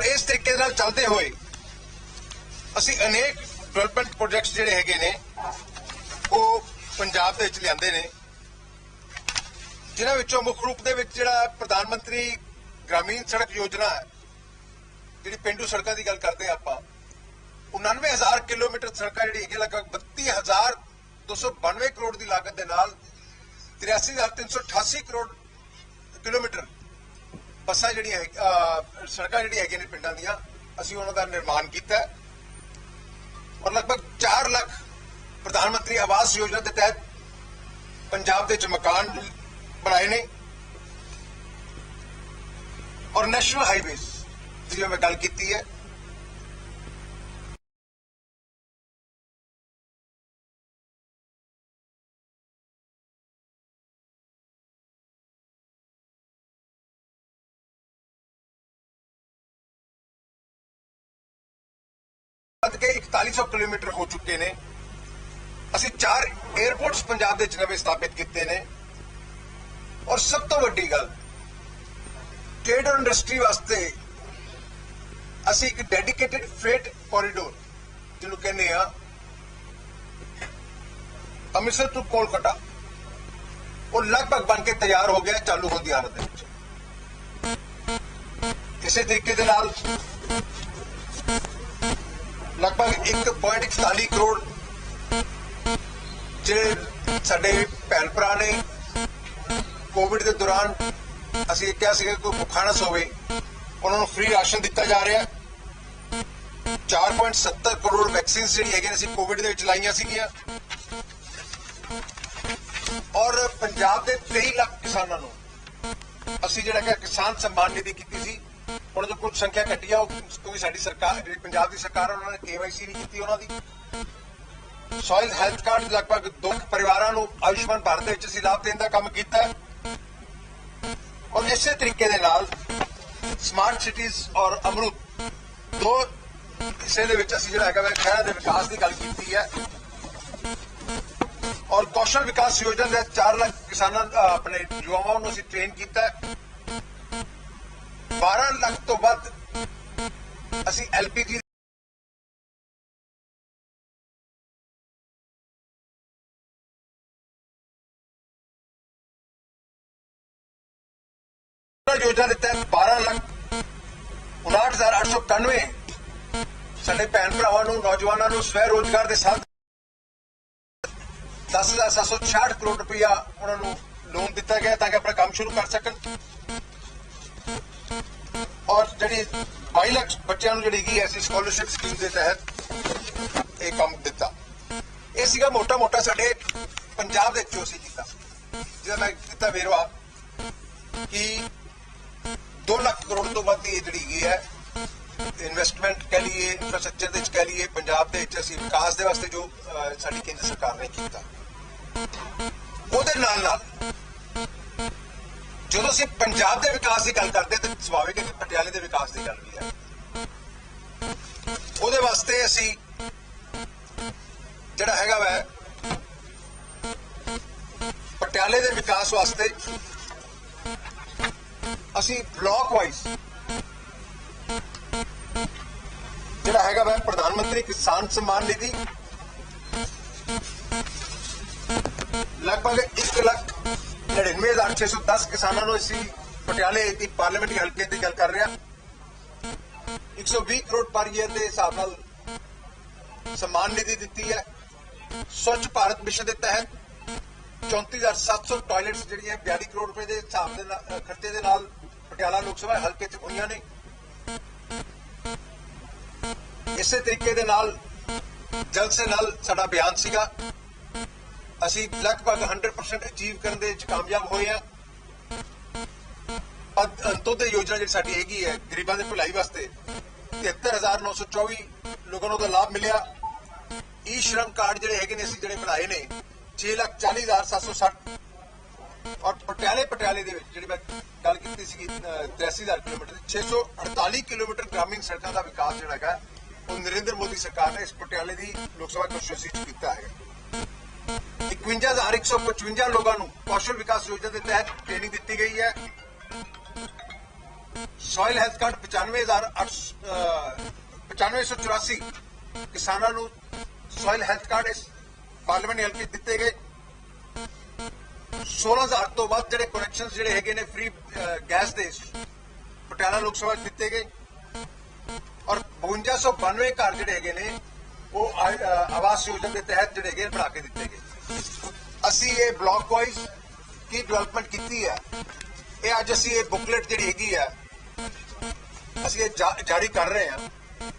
ਔਰ ਇਸ ਤਰੀਕੇ ਨਾਲ ਚੱਲਦੇ ਹੋਏ ਅਸੀਂ ਅਨੇਕ ਡਿਵੈਲਪਮੈਂਟ ਪ੍ਰੋਜੈਕਟਸ ਜਿਹੜੇ ਹੈਗੇ ਨੇ, ਉਹ ਪੰਜਾਬ ਦੇ ਵਿੱਚ ਲਿਆਂਦੇ ਨੇ। ਜਿਨ੍ਹਾਂ ਵਿੱਚੋਂ ਮੁੱਖ ਰੂਪ ਦੇ ਵਿੱਚ ਜਿਹੜਾ ਪ੍ਰਧਾਨ ਮੰਤਰੀ ਗ੍ਰਾਮੀਣ ਸੜਕ ਯੋਜਨਾ ਹੈ, ਜਿਹੜੀ ਪਿੰਡੂ ਸੜਕਾਂ ਦੀ ਗੱਲ ਕਰਦੇ ਹਾਂ ਆਪਾਂ 99000 ਕਿਲੋਮੀਟਰ ਸੜਕਾਂ ਜਿਹੜੀ ਹੈਗੀ ਲਗਭਗ 32292 ਕਰੋੜ ਦੀ ਲਾਗਤ ਦੇ ਨਾਲ 83388 ਕਰੋੜ ਕਿਲੋਮੀਟਰ ਬੱਸਾਂ ਜਿਹੜੀਆਂ ਸੜਕਾਂ ਜਿਹੜੀਆਂ ਹੈਗੀਆਂ ਨੇ ਪਿੰਡਾਂ ਦੀਆਂ, ਅਸੀਂ ਉਹਨਾਂ ਦਾ ਨਿਰਮਾਣ ਕੀਤਾ ਔਰ ਲਗਭਗ 4 ਲੱਖ ਪ੍ਰਧਾਨ ਮੰਤਰੀ ਆਵਾਸ ਯੋਜਨਾ ਦੇ ਤਹਿਤ ਪੰਜਾਬ ਦੇ ਵਿੱਚ ਮਕਾਨ ਬਣਾਏ ਨੇ। ਔਰ ਨੈਸ਼ਨਲ ਹਾਈਵੇਜ਼ ਜਿਹਦੀ ਮੈਂ ਗੱਲ ਕੀਤੀ ਹੈ ਵੱਧ ਕੇ 4100 ਕਿਲੋਮੀਟਰ ਹੋ ਚੁੱਕੇ ਨੇ। ਅਸੀਂ ਚਾਰ 에ਅਰਪੋਰਟਸ ਪੰਜਾਬ ਦੇ ਵਿੱਚ ਨਵੇਂ ਸਥਾਪਿਤ ਕੀਤੇ ਨੇ। ਔਰ ਸਭ ਤੋਂ ਵੱਡੀ ਗੱਲ ਟ੍ਰੇਡ ਔਰ ਇੰਡਸਟਰੀ ਵਾਸਤੇ ਅਸੀਂ ਇੱਕ ਡੈਡੀਕੇਟਿਡ ਫਰੇਟ ਕੋਰੀਡੋਰ ਜਿਹਨੂੰ ਕਹਿੰਦੇ ਆ ਅੰਮ੍ਰਿਤਸਰ ਤੋਂ ਕੋਲਕਾਤਾ, ਉਹ ਲਗਭਗ ਬਣ ਕੇ ਤਿਆਰ ਹੋ ਗਿਆ, ਚਾਲੂ ਹੋਣ ਦੀ ਹਾਲਤ ਦੇ ਵਿੱਚ। ਇਸੇ ਤਰੀਕੇ ਦੇ ਨਾਲ ਲਗਭਗ 1.41 ਕਰੋੜ ਜਿਹੜੇ ਸਾਡੇ ਭੈਣ ਭਰਾ ਨੇ ਕੋਵਿਡ ਦੇ ਦੌਰਾਨ ਅਸੀਂ ਇਹ ਕਿਹਾ ਸੀਗਾ ਕਿ ਕੋਈ ਭੁੱਖਾ ਨਾ ਸੋਵੇ। ਉਹਨਾਂ ਨੂੰ ਫ੍ਰੀ ਰਾਸ਼ਨ ਦਿੱਤਾ ਜਾ ਰਿਹਾ। ਹੈ 4.70 ਕਰੋੜ ਵੈਕਸੀਨ ਜਿਹੜੀ ਹੈਗੇ ਨੇ ਅਸੀਂ ਕੋਵਿਡ ਦੇ ਵਿੱਚ ਲਾਈਆਂ ਸੀਗੀਆਂ। ਔਰ ਪੰਜਾਬ ਦੇ 23 ਲੱਖ ਕਿਸਾਨਾਂ ਨੂੰ ਅਸੀਂ ਜਿਹੜਾ ਕਿ ਕਿਸਾਨ ਸਨਮਾਨ ਨਿਧੀ ਕੀਤੀ ਸੀ। ਉਹਨਾਂ ਤੋਂ ਕੁਝ ਸੰਖਿਆ ਘਟੀ ਆ ਉਹ ਕਿਉਂਕਿ ਸਾਡੀ ਸਰਕਾਰ ਜਿਹੜੀ ਪੰਜਾਬ ਦੀ ਸਰਕਾਰ ਆ, ਉਹਨਾਂ ਨੇ ਕੇਵਾਈਸੀ ਨਹੀਂ ਕੀਤੀ ਉਹਨਾਂ ਦੀ। ਸੋਇਲ ਹੈਲਥ ਕਾਰਡ ਲਗਭਗ ਦੋ ਪਰਿਵਾਰਾਂ ਨੂੰ ਆਯੁਸ਼ਮਾਨ ਭਾਰਤ ਦੇ ਵਿੱਚ ਅਸੀਂ ਲਾਭ ਦੇਣ ਦਾ ਕੰਮ ਕੀਤਾ ਹੈ। ਔਰ ਇਸੇ ਤਰੀਕੇ ਦੇ ਨਾਲ ਸਮਾਰਟ ਸਿਟੀਜ਼ ਔਰ ਅਮਰੂਤ ਦੋ ਹਿੱਸੇ ਦੇ ਵਿੱਚ ਅਸੀਂ ਜਿਹੜਾ ਹੈਗਾ ਵਾ ਸ਼ਹਿਰਾਂ ਦੇ ਵਿਕਾਸ ਦੀ ਗੱਲ ਕੀਤੀ ਹੈ। ਔਰ ਕੌਸ਼ਲ ਵਿਕਾਸ ਯੋਜਨਾ ਦੇ 4 ਲੱਖ ਕਿਸਾਨਾਂ ਆਪਣੇ ਯੁਵਾਵਾਂ ਨੂੰ ਅਸੀਂ ਟ੍ਰੇਨ ਕੀਤਾ ਹੈ। 12 ਲੱਖ ਤੋਂ ਵੱਧ ਅਸੀਂ ਐਲਪੀਜੀ ਯੋਜਨਾ ਦੇ ਤਹਿਤ 12 ਲੱਖ 59891 ਸਾਡੇ ਭੈਣ ਭਰਾਵਾਂ ਨੂੰ, ਨੌਜਵਾਨਾਂ ਨੂੰ ਸਵੈ ਰੋਜ਼ਗਾਰ ਦੇ ਸਾਥ 10766 ਕਰੋੜ ਰੁਪਇਆ ਉਹਨਾਂ ਨੂੰ ਲੋਨ ਦਿੱਤਾ ਗਿਆ ਤਾਂ ਕਿ ਆਪਣਾ ਕੰਮ ਸ਼ੁਰੂ ਕਰ ਸਕਣ। ਔਰ ਜਿਹੜੀ 22 ਲੱਖ ਬੱਚਿਆਂ ਨੂੰ ਜਿਹੜੀ ਹੈਗੀ ਐਸੀ ਸਕਾਲਰਸ਼ਿਪ ਸਕੀਮ ਦੇ ਤਹਿਤ ਇਹ ਕੰਮ ਦਿੱਤਾ। ਇਹ ਸੀਗਾ ਮੋਟਾ ਮੋਟਾ ਸਾਡੇ ਪੰਜਾਬ ਦੇ ਵਿੱਚੋਂ ਅਸੀਂ ਕੀਤਾ। ਜਿਹਦਾ ਮੈਂ ਕੀਤਾ ਵੇਰਵਾ ਕਿ 2 ਲੱਖ ਕਰੋੜ ਤੋਂ ਵੱਧ ਦੀ ਇਹ ਜਿਹੜੀ ਹੈਗੀ ਹੈ ਇਨਵੈਸਟਮੈਂਟ ਕਹਿ ਲਈਏ ਇਨਫਰਾਸਟ੍ਰਕਚਰ ਦੇ ਵਿੱਚ ਕਹਿ ਲਈਏ, ਪੰਜਾਬ ਦੇ ਵਿੱਚ ਅਸੀਂ ਵਿਕਾਸ ਦੇ ਵਾਸਤੇ ਜੋ ਸਾਡੀ ਕੇਂਦਰ ਸਰਕਾਰ ਨੇ ਕੀਤਾ। ਉਹਦੇ ਨਾਲ ਨਾਲ ਜਦੋਂ ਅਸੀਂ ਪੰਜਾਬ ਦੇ ਵਿਕਾਸ ਦੀ ਗੱਲ ਕਰਦੇ ਤਾਂ ਸੁਭਾਵਿਕ ਹੈ ਕਿ ਪਟਿਆਲੇ ਦੇ ਵਿਕਾਸ ਦੀ ਗੱਲ ਵੀ ਹੈ। ਉਹਦੇ ਵਾਸਤੇ ਅਸੀਂ ਜਿਹੜਾ ਹੈਗਾ ਵੈ, ਪਟਿਆਲੇ ਦੇ ਵਿਕਾਸ ਵਾਸਤੇ ਅਸੀਂ ਬਲਾਕ ਵਾਈਜ਼ ਜਿਹੜਾ ਹੈਗਾ ਵੈ, ਪ੍ਰਧਾਨ ਮੰਤਰੀ ਕਿਸਾਨ ਸਨਮਾਨ ਨਿਧੀ ਲਗਭਗ 1 ਲੱਖ 99610 ਕਿਸਾਨਾਂ ਨੂੰ ਅਸੀਂ ਪਟਿਆਲੇ ਦੀ ਪਾਰਲੀਮੈਂਟਰੀ ਹਲਕੇ ਦੀ ਗੱਲ ਕਰ ਰਿਹਾ। 120 ਕਰੋੜ ਪਰ ਈਅਰ ਦੇ ਹਿਸਾਬ ਨਾਲ ਸਨਮਾਨ ਨਿਧੀ ਦਿੱਤੀ ਹੈ। ਸਵੱਛ ਭਾਰਤ ਮਿਸ਼ਨ ਦੇ ਤਹਿਤ 34700 ਟਾਇਲਟਸ ਜਿਹੜੀਆਂ 42 ਕਰੋੜ ਰੁਪਏ ਦੇ ਹਿਸਾਬ ਦੇ ਨਾਲ ਖਰਚੇ ਦੇ ਨਾਲ ਪਟਿਆਲਾ ਲੋਕ ਸਭਾ ਹਲਕੇ ਚ ਹੋਈਆਂ ਨੇ। ਇਸੇ ਤਰੀਕੇ ਦੇ ਨਾਲ ਜਲਦ ਸੇ ਨਾਲ ਸਾਡਾ ਬਿਆਨ ਸੀਗਾ। ਅਸੀਂ ਲਗਭਗ 100% ਅਚੀਵ ਕਰਨ ਦੇ ਵਿੱਚ ਕਾਮਯਾਬ ਹੋਏ ਆ ਅੰਤੋਦਯ ਯੋਜਨਾ ਜਿਹੜੀ ਸਾਡੀ ਹੈਗੀ ਹੈ, ਗਰੀਬਾਂ ਦੇ ਭਲਾਈ ਵਾਸਤੇ 73924 ਲੋਕਾਂ ਨੂੰ ਉਹਦਾ ਲਾਭ ਮਿਲਿਆ। ਈ ਸ਼ਰਮ ਕਾਰਡ ਜਿਹੜੇ ਹੈਗੇ ਨੇ, ਅਸੀਂ ਜਿਹੜੇ ਬਣਾਏ ਨੇ 640760 ਔਰ ਪਟਿਆਲੇ ਪਟਿਆਲੇ ਦੇ ਵਿੱਚ ਜਿਹੜੀ ਮੈਂ ਗੱਲ ਕੀਤੀ ਸੀ 83000 ਕਿਲੋਮੀਟਰ 648 ਕਿਲੋਮੀਟਰ ਗ੍ਰਾਮੀਣ ਸੜਕਾਂ ਦਾ ਵਿਕਾਸ ਜਿਹੜਾ ਹੈਗਾ, ਉਹ ਨਰਿੰਦਰ ਮੋਦੀ ਸਰਕਾਰ ਨੇ ਇਸ ਪਟਿਆਲੇ ਦੀ ਲੋਕ ਸਭਾ ਕੰਸਟੀਟਿਊਂਸੀ ਚ ਕੀਤਾ ਹੈ 51155 ਲੋਕਾਂ ਨੂੰ ਕੌਸ਼ਲ ਵਿਕਾਸ ਯੋਜਨਾ ਦੇ ਤਹਿਤ ਟ੍ਰੇਨਿੰਗ ਦਿੱਤੀ ਗਈ ਹੈ। ਸੋਇਲ ਹੈਲਥ ਕਾਰਡ 95884 ਕਿਸਾਨਾਂ ਨੂੰ ਸੋਇਲ ਹੈਲਥ ਕਾਰਡ ਇਸ ਪਾਰਲੀਮੈਂਟ ਹਲਕੇ ਦਿੱਤੇ ਗਏ। 16000 ਤੋਂ ਵੱਧ ਜਿਹੜੇ ਕਨੈਕਸ਼ਨਸ ਜਿਹੜੇ ਹੈਗੇ ਨੇ ਫ੍ਰੀ ਗੈਸ ਦੇ ਪਟਿਆਲਾ ਲੋਕ ਸਭਾ 'ਚ ਦਿੱਤੇ ਗਏ। ਔਰ 5292 ਘਰ ਜਿਹੜੇ ਹੈਗੇ ਨੇ, ਉਹ ਆਵਾਸ ਯੋਜਨਾ ਦੇ ਤਹਿਤ ਜਿਹੜੇ ਹੈਗੇ ਬਣਾ ਕੇ ਦਿੱਤੇ ਗਏ। ਅਸੀਂ ਇਹ ਬਲਾਕ ਵਾਈਜ਼ ਕੀ ਡਿਵੈਲਪਮੈਂਟ ਕੀਤੀ ਹੈ? ਇਹ ਅੱਜ ਅਸੀਂ ਇਹ ਬੁਕਲੇਟ ਜਿਹੜੀ ਹੈਗੀ ਆ ਅਸੀਂ ਇਹ ਜਾਰੀ ਕਰ ਰਹੇ ਹਾਂ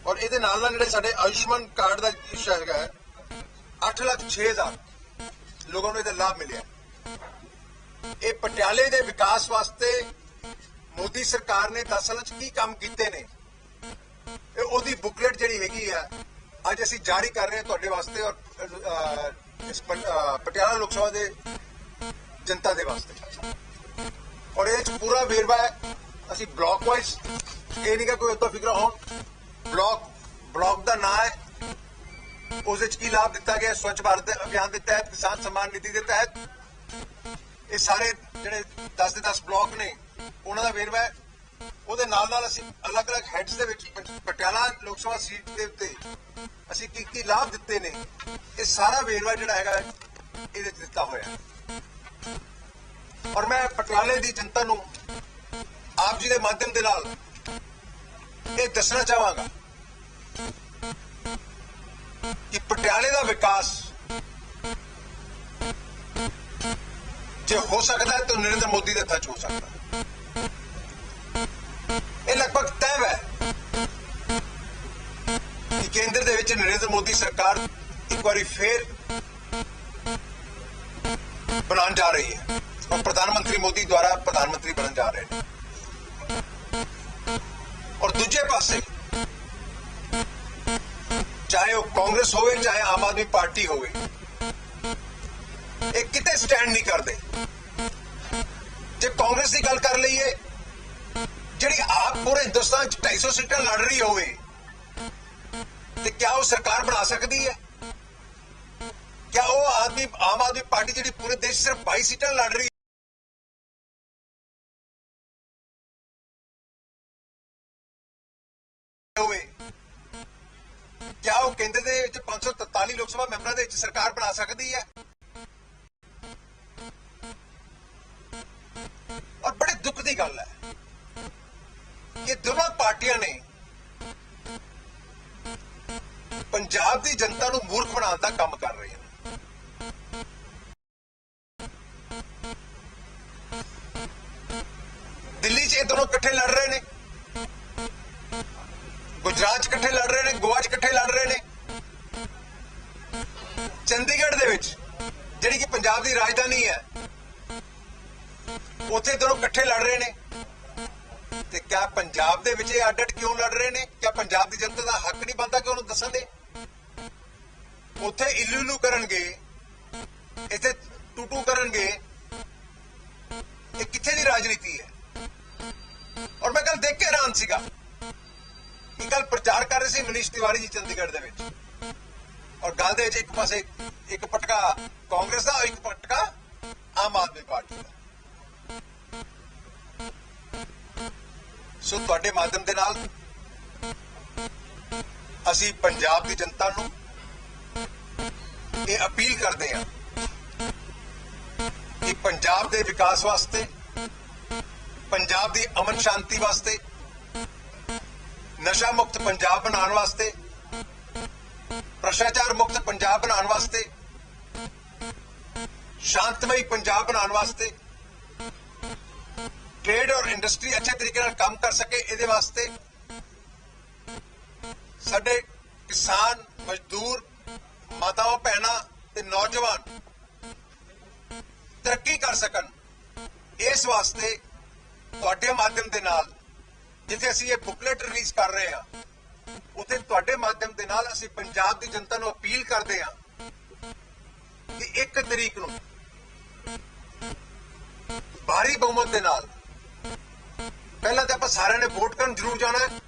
ਔਰ ਇਹਦੇ ਨਾਲ ਨਾਲ ਜਿਹੜੇ ਸਾਡੇ ਆਯੁਸ਼ਮਾਨ ਕਾਰਡ ਦਾ ਇਸ਼ੂ ਹੈਗਾ ਹੈ 8 ਲੱਖ 6000 ਲੋਕਾਂ ਨੂੰ ਇਹਦਾ ਲਾਭ ਮਿਲਿਆ ਇਹ ਪਟਿਆਲੇ ਦੇ ਵਿਕਾਸ ਵਾਸਤੇ ਮੋਦੀ ਸਰਕਾਰ ਨੇ 10 ਸਾਲਾਂ 'ਚ ਕੀ ਕੰਮ ਕੀਤੇ ਨੇ? ਇਹ ਉਹਦੀ ਬੁਕਲੇਟ ਜਿਹੜੀ ਹੈਗੀ ਆ ਅੱਜ ਅਸੀਂ ਜਾਰੀ ਕਰ ਰਹੇ ਹਾਂ ਤੁਹਾਡੇ ਵਾਸਤੇ ਔਰ ਇਸ ਪਟਿਆਲਾ ਲੋਕ ਸਭਾ ਦੇ ਜਨਤਾ ਦੇ ਵਾਸਤੇ। ਔਰ ਇਹ 'ਚ ਪੂਰਾ ਵੇਰਵਾ ਹੈ। ਅਸੀਂ ਬਲਾਕ ਵਾਈਜ਼ ਇਹ ਨਹੀਂ ਕਿ ਕੋਈ ਉਤੋਂ ਫਿਕਰ ਹੋਣ। ਬਲਾਕ ਬਲਾਕ ਦਾ ਨਾਂ ਹੈ। ਉਸ ਵਿੱਚ ਕੀ ਲਾਭ ਦਿੱਤਾ ਗਿਆ ਸਵੱਛ ਭਾਰਤ ਅਭਿਆਨ ਦੇ ਤਹਿਤ ਕਿਸਾਨ ਸਨਮਾਨ ਨਿਧੀ ਦੇ ਤਹਿਤ ਇਹ ਸਾਰੇ ਜਿਹੜੇ 10 ਦੇ 10 ਬਲਾਕ ਨੇ, ਉਹਨਾਂ ਦਾ ਵੇਰਵਾ ਹੈ। ਉਹਦੇ ਨਾਲ ਨਾਲ ਅਸੀਂ ਅਲੱਗ-ਅਲੱਗ ਹੈਡਸ ਦੇ ਵਿੱਚ ਪਟਿਆਲਾ ਲੋਕ ਸਭਾ ਸੀਟ ਦੇ ਉੱਤੇ ਅਸੀਂ ਕੀ ਕੀ ਲਾਭ ਦਿੱਤੇ ਨੇ, ਇਹ ਸਾਰਾ ਵੇਰਵਾ ਜਿਹੜਾ ਹੈਗਾ, ਇਹਦੇ ਵਿੱਚ ਦਿੱਤਾ ਹੋਇਆ ਔਰ ਮੈਂ ਪਟਿਆਲੇ ਦੀ ਜਨਤਾ ਨੂੰ ਆਪ ਜੀ ਦੇ ਮਾਧਿਅਮ ਦੇ ਨਾਲ ਇਹ ਦੱਸਣਾ ਚਾਹਾਂਗਾ ਕਿ ਪਟਿਆਲੇ ਦਾ ਵਿਕਾਸ ਜੇ ਹੋ ਸਕਦਾ ਹੈ ਤਾਂ ਨਰਿੰਦਰ ਮੋਦੀ ਦੇ ਹੱਥਾਂ 'ਚ ਹੋ ਸਕਦਾ ਹੈ। ਕੇਂਦਰ ਦੇ ਵਿੱਚ ਨਰਿੰਦਰ ਮੋਦੀ ਸਰਕਾਰ ਇੱਕ ਵਾਰੀ ਫੇਰ ਬਣਾਉਣ ਜਾ ਰਹੀ ਹੈ। ਔਰ ਪ੍ਰਧਾਨ ਮੰਤਰੀ ਮੋਦੀ ਦੁਆਰਾ ਪ੍ਰਧਾਨ ਮੰਤਰੀ ਬਣਨ ਜਾ ਰਹੇ ਨੇ। ਔਰ ਦੂਜੇ ਪਾਸੇ, ਚਾਹੇ ਉਹ ਕਾਂਗਰਸ ਹੋਵੇ, ਚਾਹੇ ਆਮ ਆਦਮੀ ਪਾਰਟੀ ਹੋਵੇ, ਇਹ ਕਿਤੇ ਸਟੈਂਡ ਨਹੀਂ ਕਰਦੇ। ਜੇ ਕਾਂਗਰਸ ਦੀ ਗੱਲ ਕਰ ਲਈਏ, ਜਿਹੜੀ ਆਪ ਪੂਰੇ ਹਿੰਦੁਸਤਾਨ ਚ 250 ਸੀਟਾਂ ਲੜ ਰਹੀ ਹੋਵੇ ਤੇ ਕਿਆ ਉਹ ਸਰਕਾਰ ਬਣਾ ਸਕਦੀ ਹੈ? ਕਿਆ ਉਹ ਆਦਮੀ, ਆਮ ਆਦਮੀ ਪਾਰਟੀ ਜਿਹੜੀ ਪੂਰੇ ਦੇਸ਼ ਸਿਰਫ 22 ਸੀਟਾਂ ਲੜ ਰਹੀ ਹੋਵੇ। ਕਿਆ ਉਹ ਕੇਂਦਰ ਦੇ ਵਿੱਚ 543 ਲੋਕ ਸਭਾ ਮੈਂਬਰਾਂ ਦੇ ਵਿੱਚ ਸਰਕਾਰ ਬਣਾ ਸਕਦੀ ਹੈ? ਔਰ ਬੜੇ ਦੁੱਖ ਦੀ ਗੱਲ ਹੈ ਕਿ ਦੋਵਾਂ ਪਾਰਟੀਆਂ ਨੇ ਪੰਜਾਬ ਦੀ ਜਨਤਾ ਨੂੰ ਮੂਰਖ ਬਣਾਉਣ ਦਾ ਕੰਮ ਕਰ ਰਹੀਆਂ ਨੇ ਦਿੱਲੀ 'ਚ ਇਹ ਦੋਨੋਂ ਇਕੱਠੇ ਲੜ ਰਹੇ ਨੇ। ਗੁਜਰਾਤ 'ਚ ਇਕੱਠੇ ਲੜ ਰਹੇ ਨੇ, ਗੋਆ 'ਚ ਇਕੱਠੇ ਲੜ ਰਹੇ ਨੇ। ਚੰਡੀਗੜ੍ਹ ਦੇ ਵਿੱਚ, ਜਿਹੜੀ ਕਿ ਪੰਜਾਬ ਦੀ ਰਾਜਧਾਨੀ ਹੈ, ਉੱਥੇ ਦੋਨੋਂ ਇਕੱਠੇ ਲੜ ਰਹੇ ਨੇ। ਤੇ ਕਿਆ ਪੰਜਾਬ ਦੇ ਵਿੱਚ ਇਹ ਅੱਡ ਅੱਡ ਕਿਉਂ ਲੜ ਰਹੇ ਨੇ? ਕਿਆ ਪੰਜਾਬ ਦੀ ਜਨਤਾ ਦਾ ਹੱਕ ਨਹੀਂ ਬਣਦਾ ਕਿ ਉਹਨੂੰ ਦੱਸਣ ਦੇ? ਉੱਥੇ ਇਲੂ ਕਰਨਗੇ, ਇੱਥੇ ਟੂਟੂ ਕਰਨਗੇ, ਇਹ ਕਿੱਥੇ ਦੀ ਰਾਜਨੀਤੀ ਹੈ? ਔਰ ਮੈਂ ਕੱਲ ਦੇਖ ਕੇ ਹੈਰਾਨ ਸੀਗਾ ਕਿ ਕੱਲ ਪ੍ਰਚਾਰ ਕਰ ਰਹੇ ਸੀ ਮਨੀਸ਼ ਤਿਵਾਰੀ ਜੀ ਚੰਡੀਗੜ੍ਹ ਦੇ ਵਿੱਚ। ਔਰ ਗੱਲ ਦੇ ਵਿੱਚ ਇੱਕ ਪਾਸੇ ਇੱਕ ਪਟਕਾ ਕਾਂਗਰਸ ਦਾ ਔਰ ਇੱਕ ਪਟਕਾ ਆਮ ਆਦਮੀ ਪਾਰਟੀ ਦਾ। ਸੋ ਤੁਹਾਡੇ ਮਾਧਿਅਮ ਦੇ ਨਾਲ ਅਸੀਂ ਪੰਜਾਬ ਦੀ ਜਨਤਾ ਨੂੰ ਇਹ ਅਪੀਲ ਕਰਦੇ ਹਾਂ ਕਿ ਪੰਜਾਬ ਦੇ ਵਿਕਾਸ ਵਾਸਤੇ, ਪੰਜਾਬ ਦੀ ਅਮਨ ਸ਼ਾਂਤੀ ਵਾਸਤੇ, ਨਸ਼ਾ ਮੁਕਤ ਪੰਜਾਬ ਬਣਾਉਣ ਵਾਸਤੇ ਭ੍ਰਸ਼ਟਾਚਾਰ ਮੁਕਤ ਪੰਜਾਬ ਬਣਾਉਣ ਵਾਸਤੇ, ਸ਼ਾਂਤਮਈ ਪੰਜਾਬ ਬਣਾਉਣ ਵਾਸਤੇ ਟ੍ਰੇਡ ਔਰ ਇੰਡਸਟਰੀ ਅੱਛੇ ਤਰੀਕੇ ਨਾਲ ਕੰਮ ਕਰ ਸਕੇ ਇਹਦੇ ਵਾਸਤੇ, ਸਾਡੇ ਕਿਸਾਨ, ਮਜ਼ਦੂਰ ਮਾਤਾਵਾਂ, ਭੈਣਾਂ ਤੇ ਨੌਜਵਾਨ ਤਰੱਕੀ ਕਰ ਸਕਣ ਇਸ ਵਾਸਤੇ ਤੁਹਾਡੇ ਮਾਧਿਅਮ ਦੇ ਨਾਲ ਜਿੱਥੇ ਅਸੀਂ ਇਹ ਬੁਕਲੇਟ ਰਿਲੀਜ਼ ਕਰ ਰਹੇ ਹਾਂ, ਉਥੇ ਤੁਹਾਡੇ ਮਾਧਿਅਮ ਦੇ ਨਾਲ ਅਸੀਂ ਪੰਜਾਬ ਦੀ ਜਨਤਾ ਨੂੰ ਅਪੀਲ ਕਰਦੇ ਹਾਂ ਕਿ 1 ਤਰੀਕ ਨੂੰ ਭਾਰੀ ਬਹੁਮਤ ਦੇ ਨਾਲ ਪਹਿਲਾਂ ਤਾਂ ਆਪਾਂ ਸਾਰਿਆਂ ਨੇ ਵੋਟ ਕਰਨ ਜ਼ਰੂਰ ਜਾਣਾ ਹੈ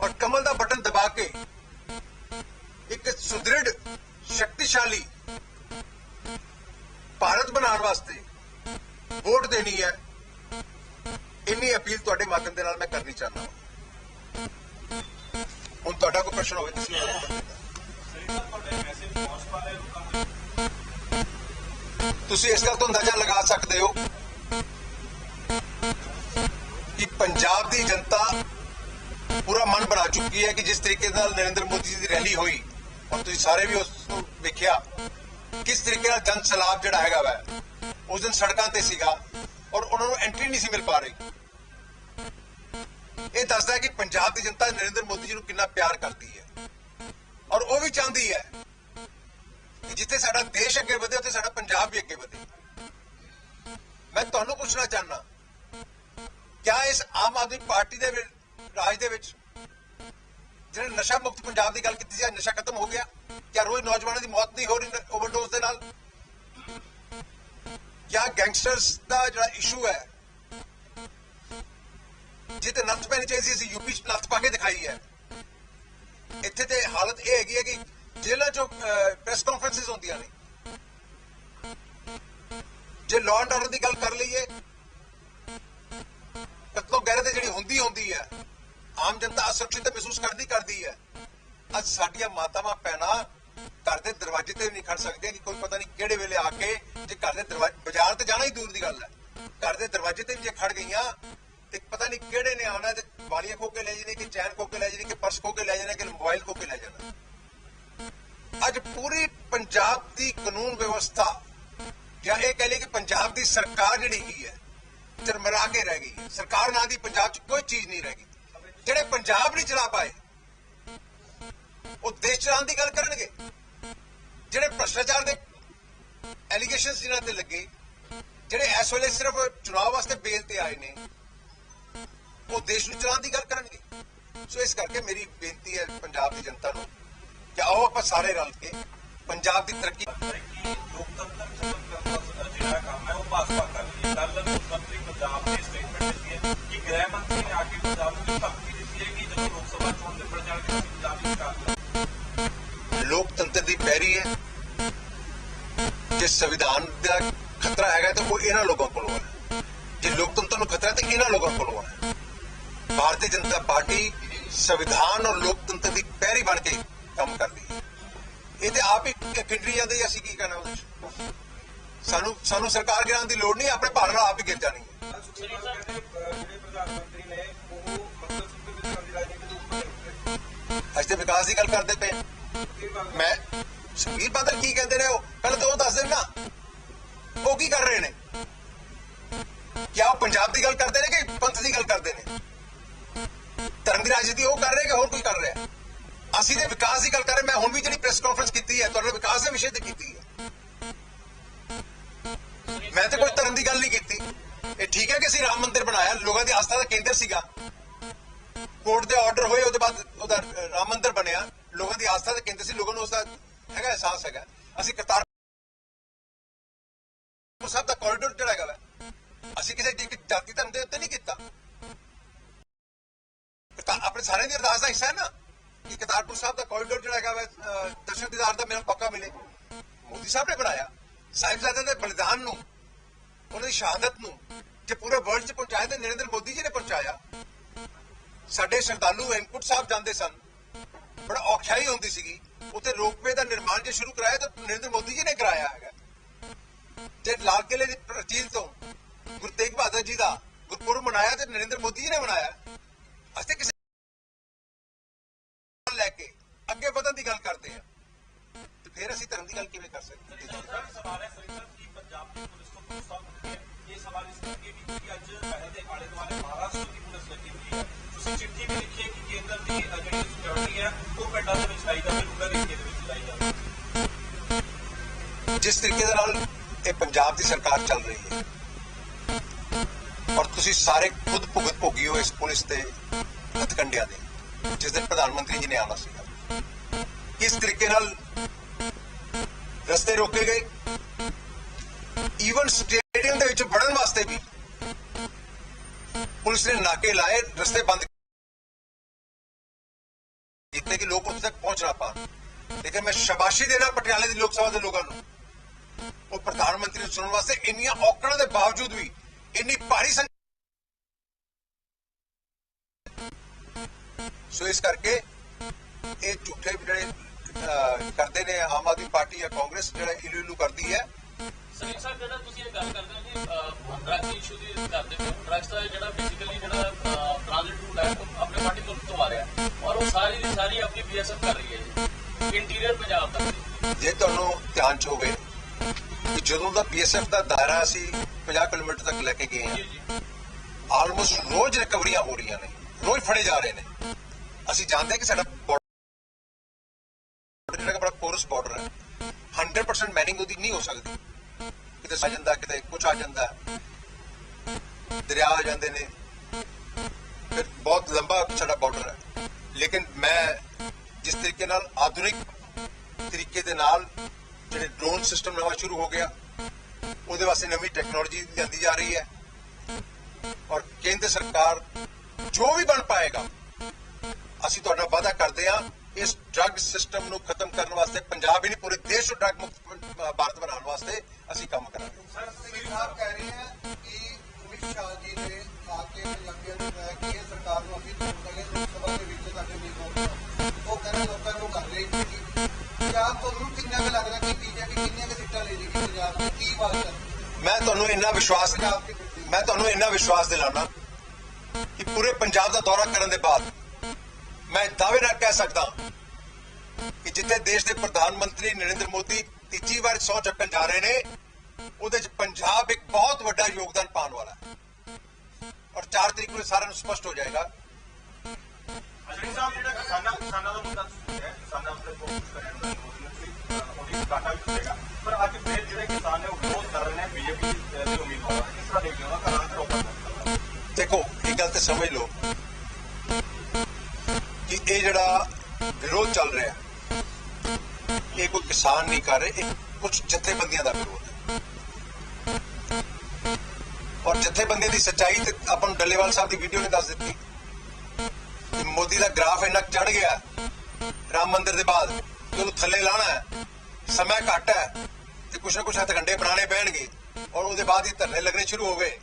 ਔਰ ਕਮਲ ਦਾ ਬਟਨ ਦਬਾ ਕੇ ਇੱਕ ਸੁਦ੍ਰਿੜ, ਸ਼ਕਤੀਸ਼ਾਲੀ ਭਾਰਤ ਬਣਾਉਣ ਵਾਸਤੇ ਵੋਟ ਦੇਣੀ ਹੈ, ਇੰਨੀ ਅਪੀਲ ਤੁਹਾਡੇ ਮਾਧਿਅਮ ਦੇ ਨਾਲ ਮੈਂ ਕਰਨੀ ਚਾਹੁੰਦਾ ਹਾਂ। ਹੁਣ ਤੁਹਾਡਾ ਕੋਈ ਪ੍ਰਸ਼ਨ ਹੋਵੇ, ਤੁਸੀਂ ਤੁਸੀਂ ਇਸ ਗੱਲ ਤੋਂ ਅੰਦਾਜ਼ਾ ਲਗਾ ਸਕਦੇ ਹੋ ਕਿ ਪੰਜਾਬ ਦੀ ਜਨਤਾ ਪੂਰਾ ਮਨ ਬਣਾ ਚੁੱਕੀ ਹੈ ਕਿ ਜਿਸ ਤਰੀਕੇ ਨਾਲ ਨਰਿੰਦਰ ਮੋਦੀ ਜੀ ਦੀ ਰੈਲੀ ਹੋਈ ਔਰ ਤੁਸੀਂ ਸਾਰੇ ਵੀ ਉਸ ਨੂੰ ਵੇਖਿਆ। ਕਿਸ ਤਰੀਕੇ ਨਾਲ ਜਨ ਸਲਾਬ ਜਿਹੜਾ ਹੈਗਾ ਵਾ, ਉਸ ਦਿਨ ਸੜਕਾਂ ਤੇ ਸੀਗਾ ਔਰ ਉਹਨਾਂ ਨੂੰ ਐਂਟਰੀ ਨਹੀਂ ਸੀ ਮਿਲ ਪਾ ਰਹੀ। ਇਹ ਦੱਸਦਾ ਹੈ ਕਿ ਪੰਜਾਬ ਦੀ ਜਨਤਾ ਨਰਿੰਦਰ ਮੋਦੀ ਜੀ ਨੂੰ ਕਿੰਨਾ ਪਿਆਰ ਕਰਦੀ ਹੈ। ਔਰ ਉਹ ਵੀ ਚਾਹੁੰਦੀ ਹੈ ਕਿ ਜਿੱਥੇ ਸਾਡਾ ਦੇਸ਼ ਅੱਗੇ ਵਧੇ, ਉੱਥੇ ਸਾਡਾ ਪੰਜਾਬ ਵੀ ਅੱਗੇ ਵਧੇ। ਮੈਂ ਤੁਹਾਨੂੰ ਪੁੱਛਣਾ ਚਾਹਨਾ ਕਿਆ ਇਸ ਆਮ ਆਦਮੀ ਪਾਰਟੀ ਦੇ ਰਾਜ ਦੇ ਵਿੱਚ ਜਿਹੜੇ ਨਸ਼ਾ ਮੁਕਤ ਪੰਜਾਬ ਦੀ ਗੱਲ ਕੀਤੀ ਸੀ ਨਸ਼ਾ ਖਤਮ ਹੋ ਗਿਆ। ਕਿਆ ਰੋਜ਼ ਨੌਜਵਾਨਾਂ ਦੀ ਮੌਤ ਨਹੀਂ ਹੋ ਰਹੀ ਓਵਰਡੋਜ਼ ਦੇ ਨਾਲ। ਕਿਆ ਗੈਂਗਸਟਰਸ ਦਾ ਜਿਹੜਾ ਇਸ਼ੂ ਹੈ ਜਿੱਤੇ ਨੱਥ ਪੈਣੀ ਚਾਹੀਦੀ ਸੀ ਯੂਪੀ ਚ ਨੱਥ ਪਾ ਕੇ ਦਿਖਾਈ ਹੈ। ਇੱਥੇ ਤੇ ਹਾਲਤ ਇਹ ਹੈਗੀ ਹੈ ਕਿ ਜੇਲ੍ਹਾਂ ਚੋਂ ਪ੍ਰੈਸ ਕਾਨਫਰੰਸਿਸ ਹੁੰਦੀਆਂ ਨੇ। ਜੇ ਲਾਅ ਐਂਡ ਆਰਡਰ ਦੀ ਗੱਲ ਕਰ ਲਈਏ ਕਤਲੋ ਗੈਰ ਤੇ ਜਿਹੜੀ ਹੁੰਦੀ ਹੁੰਦੀ ਹੈ ਆਮ ਜਨਤਾ ਅਸੁਰੱਖਿਅਤ ਮਹਿਸੂਸ ਕਰਦੀ ਕਰਦੀ ਹੈ। ਅੱਜ ਸਾਡੀਆਂ ਮਾਤਾਵਾਂ ਪੈਣਾ ਘਰ ਦੇ ਦਰਵਾਜ਼ੇ ਤੇ ਵੀ ਨਹੀਂ ਖੜ ਸਕਦੀਆਂ ਕਿ ਕੋਈ ਪਤਾ ਨਹੀਂ ਕਿਹੜੇ ਵੇਲੇ ਆ ਕੇ ਜੇ ਘਰ ਦੇ ਦਰਵਾਜ਼ੇ ਬਾਜ਼ਾਰ ਤੇ ਜਾਣਾ ਹੀ ਦੂਰ ਦੀ ਗੱਲ ਹੈ। ਘਰ ਦੇ ਦਰਵਾਜ਼ੇ ਤੇ ਵੀ ਜੇ ਖੜ ਗਈਆਂ, ਤੇ ਪਤਾ ਨਹੀਂ ਕਿਹੜੇ ਨੇ ਆਉਣਾ ਤੇ ਵਾਲੀਆਂ ਖੋ ਕੇ ਲੈ ਜਾਣੇ ਕਿ ਚੈਨ ਖੋ ਕੇ ਲੈ ਜਾਣੀ ਕਿ ਪਰਸ ਖੋ ਕੇ ਲੈ ਜਾਣਾ ਕਿ ਮੋਬਾਈਲ ਖੋ ਕੇ ਲੈ ਜਾਣਾ। ਅੱਜ ਪੂਰੀ ਪੰਜਾਬ ਦੀ ਕਾਨੂੰਨ ਵਿਵਸਥਾ, ਜਾਂ ਇਹ ਕਹਿ ਲਈਏ ਕਿ ਪੰਜਾਬ ਦੀ ਸਰਕਾਰ ਜਿਹੜੀ ਹੈਗੀ ਹੈ, ਚਰਮਰਾ ਕੇ ਰਹਿ ਗਈ ਸਰਕਾਰ ਨਾਂ ਦੀ ਪੰਜਾਬ 'ਚ ਕੋਈ ਚੀਜ਼ ਨਹੀਂ ਰਹਿ ਗਈ। ਜਿਹੜੇ ਪੰਜਾਬ ਨਹੀਂ ਚਲਾ ਪਾਏ ਉਹ ਦੇਸ਼ ਚਲਾਉਣ ਦੀ ਗੱਲ ਕਰਨਗੇ। ਜਿਹੜੇ ਭ੍ਰਸ਼ਟਾਚਾਰ ਦੇ ਐਲੀਗੇਸ਼ਨਸ ਜਿਨ੍ਹਾਂ ਤੇ ਲੱਗੇ, ਜਿਹੜੇ ਇਸ ਵੇਲੇ ਸਿਰਫ ਚੁਣਾਵ ਵਾਸਤੇ ਬੇਲ ਤੇ ਆਏ ਨੇ, ਉਹ ਦੇਸ਼ ਨੂੰ ਚਲਾਉਣ ਦੀ ਗੱਲ ਕਰਨਗੇ। ਸੋ ਇਸ ਕਰਕੇ ਮੇਰੀ ਬੇਨਤੀ ਹੈ ਪੰਜਾਬ ਦੀ ਜਨਤਾ ਨੂੰ ਕਿ ਆਓ ਆਪਾਂ ਸਾਰੇ ਰਲ ਕੇ ਪੰਜਾਬ ਦੀ ਤਰੱਕੀ ਲੋਕਤੰਤਰ ਜਿਹੜਾ ਕੰਮ ਹੈ, ਉਹ ਭਾਜਪਾ ਕਰ ਰਹੀ ਹੈ। ਕੱਲ ਮੁੱਖ ਮੰਤਰੀ ਪੰਜਾਬ ਨੇ ਸਟੇਟਮੈਂਟ ਦਿੱਤੀ ਹੈ ਕਿ ਗ੍ਰਹਿ ਮੰਤਰੀ ਲੋਕਤੰਤਰ ਦੀ ਪੈਰੀ ਹੈ। ਜੇ ਸੰਵਿਧਾਨ ਦਾ ਖਤਰਾ ਹੈਗਾ ਤਾਂ ਉਹ ਇਹਨਾਂ ਲੋਕਾਂ ਕੋਲੋਂ ਹੈ। ਜੇ ਲੋਕਤੰਤਰ ਨੂੰ ਖਤਰਾ ਤਾਂ ਇਹਨਾਂ ਲੋਕਾਂ ਕੋਲੋਂ ਹੈ। ਭਾਰਤੀ ਜਨਤਾ ਪਾਰਟੀ ਸੰਵਿਧਾਨ ਔਰ ਲੋਕਤੰਤਰ ਦੀ ਪੈਰੀ ਬਣ ਕੇ ਕੰਮ ਕਰਦੀ ਹੈ। ਇਹ ਤੇ ਆਪ ਹੀ ਖਿੰਡਰੀ ਜਾਂਦੇ ਅਸੀਂ ਕੀ ਕਰਨਾ ਉਹਦੇ ਸਾਨੂੰ ਸਾਨੂੰ ਸਰਕਾਰ ਗਿਰਾਉਣ ਦੀ ਲੋੜ ਨਹੀਂ, ਆਪਣੇ ਭਾਰ ਨਾਲ ਆਪ ਹੀ ਗਿਰ ਜਾਣੀ ਹੈ। ਜਿਹੜੇ ਪ੍ਰਧਾਨ ਮੰਤਰੀ ਉੱਪਰ ਦੀ ਗੱਲ ਕਰਦੇ ਪਏ ਮੈਂ, ਸੁਖਬੀਰ ਬਾਦਲ ਕੀ ਕਹਿੰਦੇ ਨੇ ਉਹ? ਪਹਿਲਾਂ ਤਾਂ ਉਹ ਦੱਸ ਦੇਣ ਨਾ। ਉਹ ਕੀ ਕਰ ਰਹੇ ਨੇ? ਕਿਆ ਉਹ ਪੰਜਾਬ ਦੀ ਗੱਲ ਕਰਦੇ ਨੇ ਕਿ ਪੰਥ ਦੀ ਗੱਲ ਕਰਦੇ ਨੇ? ਧਰਮ ਦੀ ਰਾਜਨੀਤੀ ਉਹ ਕਰ ਰਹੇ ਕਿ ਹੋਰ ਕੋਈ ਕਰ ਰਿਹਾ? ਅਸੀਂ ਤੇ ਵਿਕਾਸ ਦੀ ਗੱਲ ਕਰ ਰਹੇ, ਮੈਂ ਹੁਣ ਵੀ ਜਿਹੜੀ ਪ੍ਰੈਸ ਕਾਨਫਰੰਸ ਕੀਤੀ ਹੈ, ਤੁਹਾਡੇ ਵਿਕਾਸ ਦੇ ਵਿਸ਼ੇ ਤੇ ਕੀਤੀ ਹੈ। ਮੈਂ ਤੇ ਕੋਈ ਧਰਮ ਦੀ ਗੱਲ ਨਹੀਂ ਕੀਤੀ। ਇਹ ਠੀਕ ਹੈ ਕਿ ਅਸੀਂ ਰਾਮ ਮੰਦਿਰ ਬਣਾਇਆ, ਲੋਕਾਂ ਦੀ ਆਸਥਾ ਦਾ ਕੇਂਦਰ ਸੀਗਾ। ਕੋਰਟ ਦੇ ਆਰਡਰ ਹੋਏ ਉਹਦੇ ਬਾਅਦ ਉਹਦਾ ਰਾਮ ਮੰਦਿਰ ਬਣਿਆ। ਲੋਕਾਂ ਦੀ ਆਸਥਾ ਦਾ ਕੇਂਦਰ ਸੀ ਲੋਕਾਂ ਨੂੰ ਉਸ ਦਾ ਹੈਗਾ ਅਹਿਸਾਸ ਹੈਗਾ। ਅਸੀਂ ਕਰਤਾਰ ਸਾਹਿਬ ਦਾ ਕੋਰੀਡੋਰ ਜਿਹੜਾ ਹੈਗਾ ਵਾ, ਅਸੀਂ ਕਿਸੇ ਇੱਕ ਜਾਤੀ ਧਰਮ ਦੇ ਉੱਤੇ ਨਹੀਂ ਕੀਤਾ। ਕਰਤਾ- ਆਪਣੇ ਸਾਰਿਆਂ ਦੀ ਅਰਦਾਸ ਦਾ ਹਿੱਸਾ ਹੈ ਨਾ ਕਿ ਕਰਤਾਰਪੁਰ ਸਾਹਿਬ ਦਾ ਕੋਰੀਡੋਰ ਜਿਹੜਾ ਹੈਗਾ ਵਾ, ਦਰਸ਼ਨ ਦੀਦਾਰ ਦਾ ਮੈਨੂੰ ਪੱਕਾ ਮਿਲੇ। ਮੋਦੀ ਸਾਹਿਬ ਨੇ ਬਣਾਇਆ। ਸਾਹਿਬਜ਼ਾਦਿਆਂ ਦੇ ਬਲੀਦਾਨ ਨੂੰ ਉਹਨਾਂ ਦੀ ਸ਼ਹਾਦਤ ਨੂੰ ਜੇ ਪੂਰੇ ਵਰਲਡ 'ਚ ਪਹੁੰਚਾਇਆ ਤੇ ਨਰਿੰਦਰ ਮੋਦੀ ਜੀ ਨੇ ਪਹੁੰਚਾਇਆ। ਸਾਡੇ ਸ਼ਰਧਾਲੂ ਹੈਮਕੁੰਟ ਸਾਹਿਬ ਜਾਂਦੇ ਸਨ। ਬੜਾ ਔਖਾਈ ਹੁੰਦੀ ਸੀਗੀ। ਉੱਥੇ ਰੋਪਵੇ ਦਾ ਨਿਰਮਾਣ ਜੇ ਸ਼ੁਰੂ ਕਰਾਇਆ ਤਾਂ ਨਰਿੰਦਰ ਮੋਦੀ ਜੀ ਨੇ ਕਰਾਇਆ ਹੈਗਾ। ਜੇ ਲਾਲ ਕਿਲੇ ਦੀ ਪ੍ਰਾਚੀਨ ਤੋਂ ਗੁਰੂ ਤੇਗ ਬਹਾਦਰ ਜੀ ਦਾ ਗੁਰਪੁਰਬ ਮਨਾਇਆ ਤੇ ਨਰਿੰਦਰ ਮੋਦੀ ਜੀ ਨੇ ਮਨਾਇਆ। ਅਸੀਂ ਕਿਸੇ ਲੈ ਕੇ ਅੱਗੇ ਵਧਣ ਦੀ ਗੱਲ ਕਰਦੇ ਆ ਤੇ ਫਿਰ ਅਸੀਂ ਧਰਮ ਦੀ ਗੱਲ ਕਿਵੇਂ ਕਰ ਸਕਦੇ ਹਾਂ? ਸਵਾਲ ਹੈ, ਸਰਿੰਦਰ, ਕੀ ਪੰਜਾਬ ਦੀ ਪੁਲਿਸ ਤੋਂ ਪੁਲਿਸ ਸਾਹਮਣੇ ਇਹ ਸਵਾਲ ਇਸ ਕਰਕੇ ਵੀ ਕਿ ਅੱਜ ਪਹਿਲ ਆਲੇ ਦੁਆਲੇ ਮਹਾਰਾਸ਼ਟਰ ਦੀ ਪੁਲਿਸ ਲੱਗੀ ਹੋਈ ਹੈ। ਚਿੱਠੀ ਵੀ ਲਿਖੀ ਕਿ ਕੇਂਦਰ ਦੀ ਜਿਹੜੀ ਸਿਕਿਉਰਿਟੀ ਹੈ, ਉਹ ਪਿੰਡਾਂ ਦੇ ਵਿੱਚ ਲਾਈ ਜਾਵੇ ਰੂਰਲ ਏਰੀਆ ਦੇ ਵਿੱਚ ਲਾਈ ਜਾਵੇ ਜਿਸ ਤਰੀਕੇ ਦੇ ਨਾਲ ਇਹ ਪੰਜਾਬ ਦੀ ਸਰਕਾਰ ਚੱਲ ਰਹੀ ਹੈ, ਔਰ ਤੁਸੀਂ ਸਾਰੇ ਖੁਦ ਭੁਗਤ ਭੋਗੀ ਹੋ ਇਸ ਪੁਲਿਸ ਤੇ ਹੱਥਕੰਡਿਆਂ ਦੇ, ਜਿਸ ਦਿਨ ਪ੍ਰਧਾਨ ਮੰਤਰੀ ਜੀ ਨੇ ਆਉਣਾ ਸੀਗਾ ਇਸ ਤਰੀਕੇ ਨਾਲ ਰਸਤੇ ਰੋਕੇ ਗਏ। ਈਵਨ ਸਟੇਡੀਅਮ ਦੇ ਵਿੱਚ ਵੜਨ ਵਾਸਤੇ ਵੀ ਪੁਲਿਸ ਨੇ ਨਾਕੇ ਲਾਏ, ਰਸਤੇ ਬੰਦ ਲੋਕ ਉੱਥੇ ਤੱਕ तक पहुंच ना पा लेकिन मैं ਸ਼ਾਬਾਸ਼ੀ ਦੇਣਾ ਪਟਿਆਲੇ ਦੀ ਲੋਕ ਸਭਾ ਦੇ ਲੋਕਾਂ ਨੂੰ ਉਹ ਪ੍ਰਧਾਨ ਮੰਤਰੀ ਨੂੰ ਸੁਣਨ ਵਾਸਤੇ ਇੰਨੀਆਂ ਔਕੜਾਂ ਦੇ ਬਾਵਜੂਦ ਵੀ ਇੰਨੀ ਭਾਰੀ ਸੋ ਇਸ ਕਰਕੇ ਇਹ ਝੂਠੇ ਜਿਹੜੇ ਕਰਦੇ ਨੇ ਆਮ ਆਦਮੀ ਪਾਰਟੀ ਜਾਂ ਕਾਂਗਰਸ ਜਿਹੜਾ ਇਲੂ ਇਲੂ ਕਰਦੀ ਹੈ ਦਾ ਬੀਐਸਐਫ ਦਾ ਦਾਇਰਾ ਅਸੀਂ 50 ਕਿਲੋਮੀਟਰ ਤੱਕ ਲੈ ਕੇ ਗਏ ਹਾਂ। ਆਲਮੋਸਟ ਰੋਜ਼ ਰਿਕਵਰੀਆਂ ਹੋ ਰਹੀਆਂ ਨੇ, ਰੋਜ਼ ਫੜੇ ਜਾ ਰਹੇ ਨੇ। ਅਸੀਂ ਜਾਣਦੇ ਹਾਂ ਕਿ ਸਾਡਾ ਔਰ ਕੇਂਦਰ ਸਰਕਾਰ ਜੋ ਵੀ ਬਣ ਪਾਏਗਾ ਅਸੀਂ ਤੁਹਾਡਾ ਵਾਅਦਾ ਕਰਦੇ ਹਾਂ ਇਸ ਡਰੱਗ ਸਿਸਟਮ ਨੂੰ ਖਤਮ ਕਰਨ ਵਾਸਤੇ ਪੰਜਾਬ ਹੀ ਨਹੀਂ ਪੂਰੇ ਦੇਸ਼ ਨੂੰ ਡਰੱਗ ਮੁਕਤ ਭਾਰਤ ਬਣਾਉਣ ਵਾਸਤੇ ਅਸੀਂ ਕੰਮ ਕਰਾਂਗੇ। ਸਿੰਘ ਸਾਹਿਬ ਕਹਿ ਰਹੇ ਹੈ ਕਿ ਅਮਿਤ ਸ਼ਾਹ ਜੀ ਨੇ ਆ ਕੇ ਪੰਜਾਬੀਆਂ ਨੂੰ ਕਿਹਾ ਕਿ ਇਹ ਸਰਕਾਰ ਨੂੰ ਅਸੀਂ ਚੋਣ ਕਰੇ ਲੋਕ ਸਭਾ ਦੇ ਵਿੱਚ ਸਾਡੇ ਨਹੀਂ ਹੋਣਾ ਉਹ ਕਹਿੰਦੇ ਲੋਕਾਂ ਨੂੰ ਕਰ ਰਹੀ ਸੀ ਪੰਜਾਬ ਤੁਹਾਨੂੰ ਕਿੰਨਾ ਕੁ ਲੱਗਦਾ ਕਿ ਬੀਜੇਪੀ ਕਿੰਨੀਆਂ ਕੁ ਸੀਟਾਂ ਲੈ ਜੇਗੀ ਪੰਜਾਬ ਦੀ? ਕੀ ਹੈ? ਮੈਂ ਤੁਹਾਨੂੰ ਇੰਨਾ ਵਿਸ਼ਵਾਸ ਮੈਂ ਤੁਹਾਨੂੰ ਇੰਨਾ ਵਿਸ਼ਵਾਸ ਦਿਲਾਣਾ ਕਿ ਪੂਰੇ ਪੰਜਾਬ ਦਾ ਦੌਰਾ ਕਰਨ ਦੇ ਬਾਅਦ ਮੈਂ ਦਾਅਵੇ ਨਾਲ ਕਹਿ ਸਕਦਾ ਕਿ ਜਿੱਥੇ ਦੇਸ਼ ਦੇ ਪ੍ਰਧਾਨ ਮੰਤਰੀ ਨਰਿੰਦਰ ਮੋਦੀ ਤੀਜੀ ਵਾਰ ਸਹੁੰ ਚੱਕਣ ਜਾ ਰਹੇ ਨੇ, ਉਹਦੇ 'ਚ ਪੰਜਾਬ ਇੱਕ ਬਹੁਤ ਵੱਡਾ ਯੋਗਦਾਨ ਪਾਉਣ ਵਾਲਾ ਹੈ। ਔਰ 4 ਤਰੀਕ ਨੂੰ ਸਾਰਿਆਂ ਨੂੰ ਸਪਸ਼ਟ ਹੋ ਜਾਏਗਾ। ਅਜਿਹੇ ਸਾਹਿਬ, ਜਿਹੜਾ ਕਿਸਾਨਾਂ ਕਿਸਾਨਾਂ ਦਾ ਮੁੱਦਾ ਹੈ, ਕਿਸਾਨਾਂ ਉੱਤੇ ਫੋਕਸ ਕਰਨ ਦਾ ਉਹਦੀ ਘਾਟਾ ਵੀ ਪਰ ਅੱਜ ਫਿਰ ਜਿਹੜੇ ਕਿਸਾਨ ਨੇ ਉਹ ਵਿਰੋਧ ਕਰ ਰਹੇ ਨੇ, ਬੀਜੇਪੀ ਦੇ ਉਮੀਦਵਾਰ ਦੇਖੋ ਇਹ ਗੱਲ ਤੇ ਸਮਝ ਲਓ ਕਿ ਇਹ ਜਿਹੜਾ ਵਿਰੋਧ ਚੱਲ ਰਿਹਾ ਇਹ ਕੋਈ ਕਿਸਾਨ ਨਹੀਂ ਕਰ ਰਹੇ ਇਹ ਕੁਝ ਜਥੇਬੰਦੀਆਂ ਦਾ ਵਿਰੋਧ ਹੈ ਔਰ ਜਥੇਬੰਦੀਆਂ ਦੀ ਸੱਚਾਈ ਤੇ ਆਪਾਂ ਨੂੰ ਡੱਲੇਵਾਲ ਸਾਹਿਬ ਦੀ ਵੀਡੀਓ ਨੇ ਦੱਸ ਦਿੱਤੀ ਕਿ ਮੋਦੀ ਦਾ ਗ੍ਰਾਫ ਇੰਨਾ ਚੜ ਗਿਆ ਰਾਮ ਮੰਦਿਰ ਦੇ ਬਾਅਦ ਕਿ ਉਹਨੂੰ ਥੱਲੇ ਲਾਣਾ ਹੈ ਸਮਾਂ ਘੱਟ ਹੈ ਤੇ ਕੁਛ ਨਾ ਕੁਛ ਹੱਥ ਬਣਾਉਣੇ ਪੈਣਗੇ ਔਰ ਉਹਦੇ ਬਾਅਦ ਹੀ ਧਰਨੇ ਲੱਗਣੇ ਸ਼ੁਰੂ ਹੋ ਗਏ।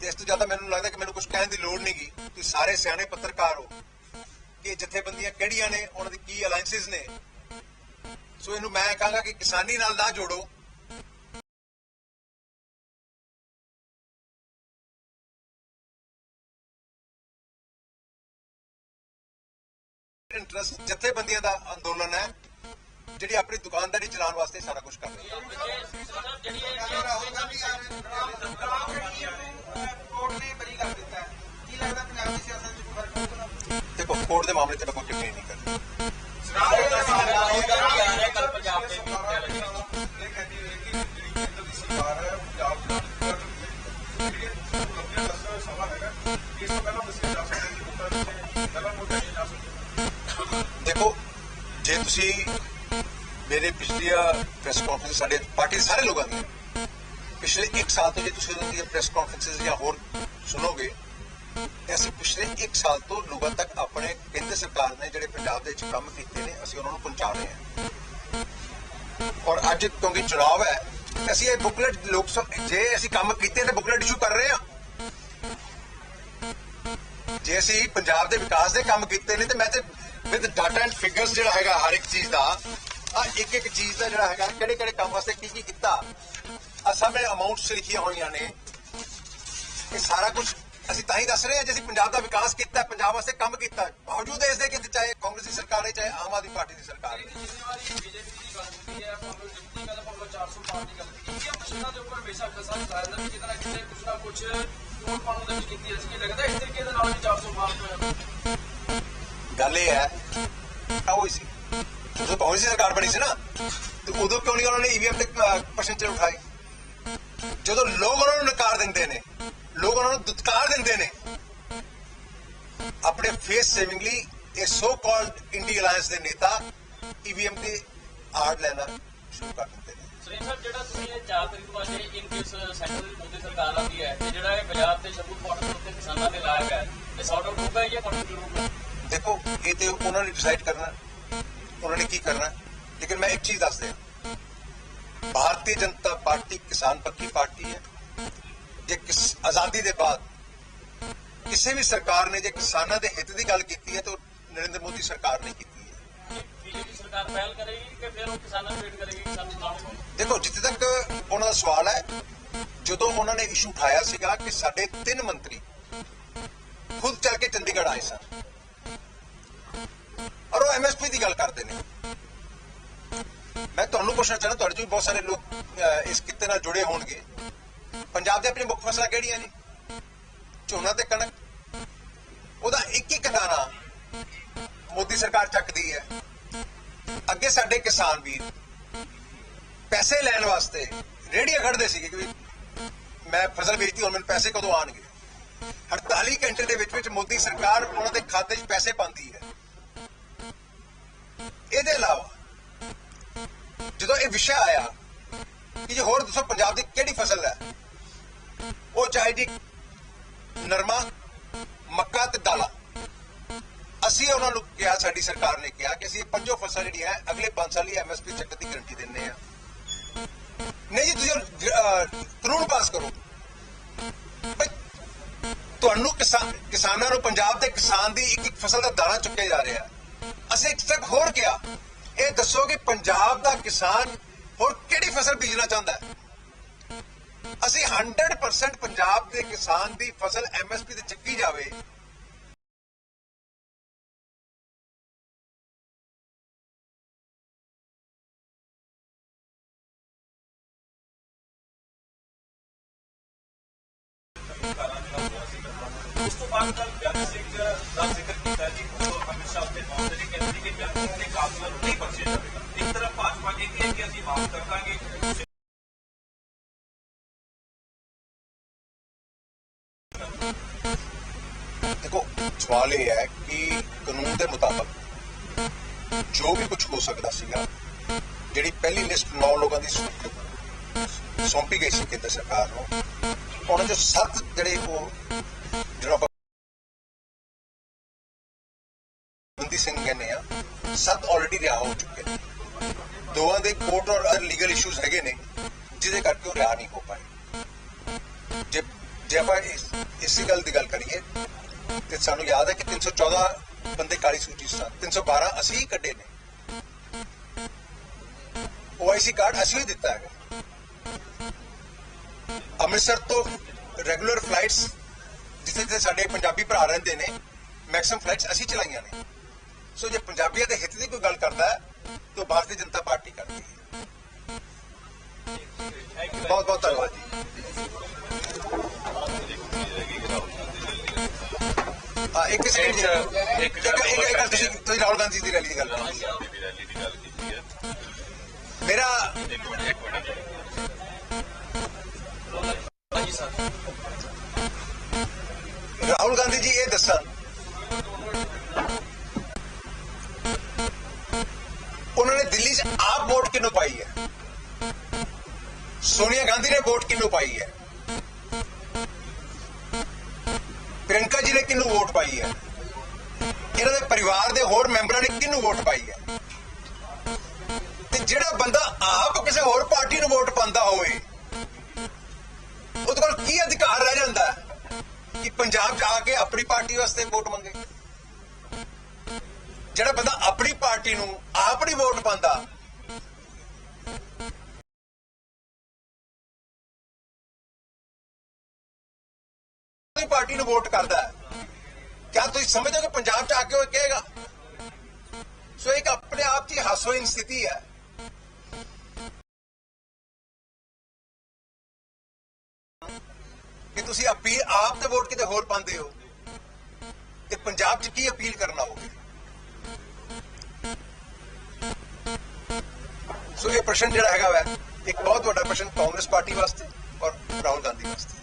ਤੇ ਇਸ ਤੋਂ ਜ਼ਿਆਦਾ ਮੈਨੂੰ ਲੱਗਦਾ ਕਿ ਮੈਨੂੰ ਕੁਝ ਕਹਿਣ ਦੀ ਲੋੜ ਨਹੀਂਗੀ ਤੁਸੀਂ ਸਾਰੇ ਸਿਆਣੇ ਪੱਤਰਕਾਰ ਹੋ ਕਿ ਜਥੇਬੰਦੀਆਂ ਕਿਹੜੀਆਂ ਨੇ, ਉਹਨਾਂ ਦੀ ਕੀ ਅਲਾਈਅੰਸਸ ਨੇ। ਸੋ ਇਹਨੂੰ ਮੈਂ ਕਹਾਂਗਾ ਕਿ ਕਿਸਾਨੀ ਨਾਲ ਨਾ ਜੋੜੋ। ਇੰਟਰਸਟ ਜਥੇਬੰਦੀਆਂ ਦਾ ਅੰਦੋਲਨ ਹੈ। ਜਿਹੜੀ ਆਪਣੀ ਦੁਕਾਨਦਾਰੀ ਚਲਾਉਣ ਵਾਸਤੇ ਸਾਰਾ ਕੁਝ ਕਰ ਰਹੀ ਹੈ ਦੇਖੋ, ਕੋਰਟ ਦੇ ਮਾਮਲੇ ਤੇ ਮੈਂ ਕੋਈ ਟਿੱਪਣੀ ਨਹੀਂ ਕਰਦਾ ਦੇਖੋ, ਜੇ ਤੁਸੀਂ ਮੇਰੇ ਪਿਛਲੀ ਪ੍ਰੈਸ ਕਾਨਫਰੰਸ ਸਾਡੇ ਪਾਰਟੀ ਸਾਰੇ ਲੋਕਾਂ ਦੀ। ਪਿਛਲੇ 1 ਸਾਲ ਤੋਂ ਜੇ ਤੁਸੀਂ ਉਹਨਾਂ ਦੀਆਂ ਪ੍ਰੈਸ ਕਾਨਫਰੰਸਸ ਜਾਂ ਹੋਰ ਸੁਣੋਗੇ ਅਸੀਂ ਪਿਛਲੇ 1 ਸਾਲ ਤੋਂ ਲੋਕਾਂ ਤੱਕ ਆਪਣੇ ਕੇਂਦਰ ਸਰਕਾਰ ਨੇ ਜਿਹੜੇ ਪੰਜਾਬ ਦੇ ਵਿੱਚ ਕੰਮ ਕੀਤੇ ਨੇ, ਅਸੀਂ ਉਹਨਾਂ ਨੂੰ ਪਹੁੰਚਾ ਰਹੇ ਹਾਂ ਔਰ ਅੱਜ ਕਿਉਂਕਿ ਚੁਣਾਵ ਹੈ ਅਸੀਂ ਇਹ ਬੁਕਲੇਟ ਲੋਕ ਜੇ ਅਸੀਂ ਕੰਮ ਕੀਤੇ ਤੇ ਬੁਕਲੇਟ ਇਸ਼ੂ ਕਰ ਰਹੇ ਹਾਂ ਜੇ ਅਸੀਂ ਪੰਜਾਬ ਦੇ ਵਿਕਾਸ ਦੇ ਕੰਮ ਕੀਤੇ ਨੇ, ਤੇ ਮੈਂ ਤੇ ਵਿਦ ਡਾਟਾ ਐਂਡ ਫਿਗਰਸ ਜਿਹੜਾ ਹੈਗਾ ਹਰ ਇੱਕ ਚੀਜ਼ ਦਾ ਆ ਇੱਕ ਇੱਕ ਚੀਜ਼ ਦਾ ਜਿਹੜਾ ਹੈਗਾ ਕਿਹੜੇ ਕਿਹੜੇ ਕੰਮ ਵਾਸਤੇ ਕੀ ਕੀ ਕੀਤਾ? ਆ ਸਾਹਮਣੇ ਅਮਾਉਂਟਸ ਲਿਖੀਆਂ ਹੋਈਆਂ ਨੇ। ਇਹ ਸਾਰਾ ਕੁਝ ਅਸੀਂ ਤਾਂ ਹੀ ਦੱਸ ਰਹੇ ਹਾਂ, ਜੇ ਅਸੀਂ ਪੰਜਾਬ ਦਾ ਵਿਕਾਸ ਕੀਤਾ, ਪੰਜਾਬ ਵਾਸਤੇ ਕੰਮ ਕੀਤਾ, ਬਾਵਜੂਦ ਇਸ ਦੇ ਕਿ ਚਾਹੇ ਕਾਂਗਰਸ ਦੀ ਸਰਕਾਰ ਹੈ, ਚਾਹੇ ਆਮ ਆਦਮੀ ਪਾਰਟੀ ਦੀ ਸਰਕਾਰ ਹੈ। ਗੱਲ ਇਹ ਹੈ ਭਾਵੇਂ ਜਿੱਤੀ ਗੱਲ ਭਾਵੇਂ 400 ਪਾਰ ਦੀ ਗੱਲ ਕੀਤੀ ਹੈ ਮਸ਼ੀਨਾਂ ਦੇ ਉੱਪਰ ਹਮੇਸ਼ਾ ਕਿਸਾਨ ਕਾਰਨ ਵੀ ਕਿਤੇ ਨਾ ਕਿਤੇ ਕੁਛ ਨਾ ਕੁਛ ਟੋਲ ਪਾਉਣ ਦੀ ਕੀਤੀ ਅਸੀਂ ਕੀ ਲੱਗਦਾ ਇਸ ਜਦੋਂ ਕਾਂਗਰਸ ਦੀ ਸਰਕਾਰ ਬਣੀ ਸੀ ਨਾ ਤੇ ਉਦੋਂ ਕਿਉਂ ਨਹੀਂ ਉਹਨਾਂ ਨੇ ਈਵੀਐਮ ਤੇ ਪਰਸੈਂਟੇਜ ਉਠਾਏ? ਜਦੋਂ ਲੋਕ ਉਹਨਾਂ ਨੂੰ ਨਕਾਰ ਦਿੰਦੇ ਨੇ ਲੋਕ ਉਹਨਾਂ ਨੂੰ ਦੁਤਕਾਰ ਦਿੰਦੇ ਨੇ ਆਪਣੇ ਫੇਸ ਸੇਵਿੰਗ ਲਈ ਇਹ ਸੋ ਕਾਲਡ ਇੰਡੀ ਅਲਾਈਅੰਸ ਦੇ ਨੇਤਾ ਈਵੀਐਮ ਤੇ ਆੜ ਲੈਣਾ ਸ਼ੁਰੂ ਕਰ ਦਿੰਦੇ ਨੇ। ਸਾਹਿਬ ਜਿਹੜਾ ਤੁਸੀਂ ਇਹ 4 ਤਰੀਕ ਅੱਜ ਇਨ ਕੇਸ ਸੈਂਟਰ ਦੀ ਮੋਦੀ ਸਰਕਾਰ ਆਉਂਦੀ ਹੈ ਤੇ ਜਿਹੜਾ ਇਹ ਪੰਜਾਬ ਤੇ ਸ਼ਬੂ ਬਾਰਡਰ ਉੱਤੇ ਕਿਸਾਨਾਂ ਦੇ ਲਾਇਕ ਹੈ ਇਹ ਸੌਟ ਆਊਟ ਹੋਊਗਾ ਜਾਂ ਕੰਟੀਨਿਊ ਹੋਊਗਾ? ਦੇਖੋ ਇਹ ਤੇ ਉਹਨਾਂ ਨੇ ਡਿਸਾਈਡ ਕਰਨਾ। ਉਹਨਾਂ ਨੇ ਕੀ ਕਰਨਾ ਲੇਕਿਨ ਮੈਂ ਇੱਕ ਚੀਜ਼ ਦੱਸ ਦਿਆਂ ਭਾਰਤੀ ਜਨਤਾ ਪਾਰਟੀ ਕਿਸਾਨ ਪੱਖੀ ਪਾਰਟੀ ਹੈ ਜੇ ਕਿਸ ਆਜ਼ਾਦੀ ਦੇ ਬਾਅਦ ਕਿਸੇ ਵੀ ਸਰਕਾਰ ਨੇ ਜੇ ਕਿਸਾਨਾਂ ਦੇ ਹਿੱਤ ਦੀ ਗੱਲ ਕੀਤੀ ਹੈ ਤਾਂ ਨਰਿੰਦਰ ਮੋਦੀ ਸਰਕਾਰ ਨੇ ਕੀਤੀ ਹੈ ਬੀਜੇਪੀ ਸਰਕਾਰ ਪਹਿਲ ਕਰੇਗੀ ਕਿ ਫਿਰ ਉਹ ਕਿਸਾਨਾਂ ਨੂੰ ਵੇਟ ਕਰੇਗੀ ਕਿਸਾਨ ਚਲਾਉਣਗੇ ਦੇਖੋ ਜਿੱਥੇ ਤੱਕ ਉਹਨਾਂ ਦਾ ਸਵਾਲ ਹੈ ਜਦੋਂ ਉਹਨਾਂ ਨੇ ਇਸ਼ੂ ਉਠਾਇਆ ਸੀਗਾ ਕਿ ਸਾਡੇ ਤਿੰਨ ਮੰਤਰੀ ਖੁਦ ਚੱਲ ਕੇ ਚੰਡੀਗੜ੍ਹ ਆਏ ਸਨ ਔਰ ਉਹ ਐਮਐਸਪੀ ਦੀ ਗੱਲ ਕਰਦੇ ਨੇ। ਮੈਂ ਤੁਹਾਨੂੰ ਪੁੱਛਣਾ ਚਾਹੁੰਦਾ, ਤੁਹਾਡੇ ਚੋਂ ਵੀ ਬਹੁਤ ਸਾਰੇ ਲੋਕ ਇਸ ਕਿੱਤੇ ਨਾਲ ਜੁੜੇ ਹੋਣਗੇ। ਪੰਜਾਬ ਦੇ ਆਪਣੇ ਮੁੱਖ ਫਸਲਾਂ ਕਿਹੜੀਆਂ ਨੇ? ਝੋਨਾ ਤੇ ਕਣਕ। ਉਹਦਾ ਇੱਕ ਇੱਕ ਦਾਣਾ ਮੋਦੀ ਸਰਕਾਰ ਚੱਕਦੀ ਹੈ। ਅੱਗੇ ਸਾਡੇ ਕਿਸਾਨ ਵੀਰ ਪੈਸੇ ਲੈਣ ਵਾਸਤੇ ਰੇੜੀਆਂ ਖੜਦੇ ਸੀਗੇ ਕਿ ਵੀ ਮੈਂ ਫਸਲ ਵੇਚਦੀ, ਹੁਣ ਮੈਨੂੰ ਪੈਸੇ ਕਦੋਂ ਆਣਗੇ 48 ਘੰਟੇ ਦੇ ਵਿੱਚ ਵਿੱਚ ਮੋਦੀ ਸਰਕਾਰ ਉਹਨਾਂ ਦੇ ਖਾਤੇ 'ਚ ਪੈਸੇ ਪਾਉਂਦੀ ਹੈ। ਇਹਦੇ ਇਲਾਵਾ ਜਦੋਂ ਇਹ ਵਿਸ਼ਾ ਆਇਆ ਕਿ ਜੇ ਹੋਰ ਦੱਸੋ ਪੰਜਾਬ ਦੀ ਕਿਹੜੀ ਫਸਲ ਹੈ, ਉਹ ਚਾਹੇ ਜੀ ਨਰਮਾ, ਮੱਕਾ ਤੇ ਦਾਲਾਂ। ਅਸੀਂ ਉਹਨਾਂ ਨੂੰ ਕਿਹਾ, ਸਾਡੀ ਸਰਕਾਰ ਨੇ ਕਿਹਾ ਕਿ ਅਸੀਂ ਪੰਜੋ ਫਸਲ ਜਿਹੜੀਆਂ ਹੈ, ਅਗਲੇ 5 ਸਾਲ ਲਈ ਐਮਐਸਪੀ ਚੱਕਰ ਦੀ ਗਰੰਟੀ ਦਿੰਦੇ ਆ ਨਹੀਂ ਜੀ, ਤੁਸੀਂ ਕਾਨੂੰਨ ਪਾਸ ਕਰੋ। ਤੁਹਾਨੂੰ ਕਿਸਾਨ, ਕਿਸਾਨਾਂ ਨੂੰ ਪੰਜਾਬ ਦੇ ਕਿਸਾਨ ਦੀ ਇੱਕ ਇੱਕ ਫਸਲ ਦਾ ਦਾਣਾ ਚੁੱਕਿਆ ਜਾ ਰਿਹਾ ਅਸੀਂ ਇੱਕ ਤੱਕ ਹੋਰ ਕਿਹਾ, ਇਹ ਦੱਸੋ ਕਿ ਪੰਜਾਬ ਦਾ ਕਿਸਾਨ ਹੋਰ ਕਿਹੜੀ ਫਸਲ ਬੀਜਣਾ ਚਾਹੁੰਦਾ ਹੈ? ਅਸੀਂ 100% ਪੰਜਾਬ ਦੇ ਕਿਸਾਨ ਦੀ ਫਸਲ ਐਮਐਸਪੀ ਤੇ ਚੱਕੀ ਜਾਵੇ। ਉਸ ਤੋਂ ਬਾਅਦ ਕੱਲ ਬਿਆਨ ਸਿੰਘ ਦਾ ਜ਼ਿਕਰ ਕੀਤਾ ਜੀ ਉਹ ਅਮਿਤ ਸ਼ਾਹ ਦੇ ਨਾਮ ਤੇ ਕਹਿੰਦੇ ਕਿ ਬਿਆਨ ਸਿੰਘ ਦੇ ਕਾਤਲਾਂ ਨੂੰ ਨਹੀਂ ਬਖਸ਼ਿਆ ਜਾਵੇਗਾ ਇੱਕ ਤਰਫ ਭਾਜਪਾ ਕਹਿੰਦੀ ਹੈ ਕਿ ਅਸੀਂ ਮਾਫ ਕਰ ਦਾਂਗੇ ਦੇਖੋ, ਸਵਾਲ ਇਹ ਹੈ ਕਿ ਕਾਨੂੰਨ ਦੇ ਮੁਤਾਬਕ ਜੋ ਵੀ ਕੁਝ ਹੋ ਸਕਦਾ ਸੀਗਾ, ਜਿਹੜੀ ਪਹਿਲੀ ਲਿਸਟ 9 ਲੋਕਾਂ ਦੀ ਸੌਂਪੀ ਗਈ ਸੀ ਕੇਂਦਰ ਸਰਕਾਰ ਨੂੰ ਉਹਨਾਂ ਚੋਂ ਸੱਤ ਜਿਹੜੇ ਉਹ ਜਿਹੜਾ ਸਿੰਘ ਕਹਿੰਦੇ ਆ, ਸੱਤ ਆਲਰੇਡੀ ਰਿਹਾ ਹੋ ਚੁੱਕੇ ਨੇ। ਦੋਵਾਂ ਦੇ ਕੋਰਟ ਔਰ ਅਦਰ ਲੀਗਲ ਇਸ਼ੂਜ਼ ਹੈਗੇ ਨੇ, ਜਿਹਦੇ ਕਰਕੇ ਉਹ ਰਿਹਾ ਨਹੀਂ ਹੋ ਪਾਏ। ਜੇ ਜੇ ਆਪਾਂ ਇਸੇ ਗੱਲ ਦੀ ਗੱਲ ਕਰੀਏ, ਤੇ ਸਾਨੂੰ ਯਾਦ ਹੈ ਕਿ 314 ਬੰਦੇ ਕਾਲੀ ਸੂਚੀ 'ਚ ਸਨ 312 ਅਸੀਂ ਹੀ ਕੱਢੇ ਨੇ। ਓਆਈਸੀ ਕਾਰਡ ਅਸੀਂ ਹੀ ਦਿੱਤਾ ਹੈ ਅੰਮ੍ਰਿਤਸਰ ਤੋਂ ਰੈਗੂਲਰ ਫਲਾਈਟਸ ਜਿੱਥੇ ਜਿੱਥੇ ਸਾਡੇ ਪੰਜਾਬੀ ਭਰਾ ਰਹਿੰਦੇ ਨੇ ਮੈਕਸਿਮਮ ਫਲਾਈਟਸ ਅਸੀਂ ਚਲਾਈਆਂ ਨੇ। ਸੋ ਜੇ ਪੰਜਾਬੀਆਂ ਦੇ ਹਿੱਤ ਦੀ ਕੋਈ ਗੱਲ ਕਰਦਾ ਹੈ ਤਾਂ ਭਾਰਤੀ ਜਨਤਾ ਪਾਰਟੀ ਕਰਦੀ ਹੈ। ਬਹੁਤ ਬਹੁਤ ਧੰਨਵਾਦ ਜੀ। ਹਾਂ ਇੱਕ ਸਕਿੰਡ ਇੱਕ ਇੱਕ ਇੱਕ ਗੱਲ ਤੁਸੀਂ ਤੁਸੀਂ ਰਾਹੁਲ ਗਾਂਧੀ ਦੀ ਰੈਲੀ ਦੀ ਗੱਲ ਮੇਰਾ ਨੇ ਪਾਈ ਹੈ? ਆਪਣੀ ਪਾਰਟੀ ਨੂੰ ਵੋਟ ਕਰਦਾ ਹੈ। ਕਿਆ ਤੁਸੀਂ ਸਮਝਦੇ ਹੋ ਕਿ ਪੰਜਾਬ 'ਚ ਆ ਕੇ ਉਹ ਕਹੇਗਾ, ਸੋ ਇੱਕ ਆਪਣੇ ਆਪ 'ਚ ਹੀ ਹਾਸੋਹੀਣ ਸਥਿਤੀ ਹੈ। ਕਿ ਤੁਸੀਂ ਅਪੀਲ ਆਪ ਤੇ ਵੋਟ ਕਿਤੇ ਹੋਰ ਪਾਉਂਦੇ ਹੋ, ਤੇ ਪੰਜਾਬ 'ਚ ਕੀ ਅਪੀਲ ਕਰਨਾ ਹੋਵੇ ਸੋ ਇਹ ਪ੍ਰਸ਼ਨ ਜਿਹੜਾ ਹੈਗਾ ਵੈ, ਇੱਕ ਬਹੁਤ ਵੱਡਾ ਪ੍ਰਸ਼ਨ ਕਾਂਗਰਸ ਪਾਰਟੀ ਵਾਸਤੇ ਔਰ ਰਾਹੁਲ ਗਾਂਧੀ ਵਾਸਤੇ।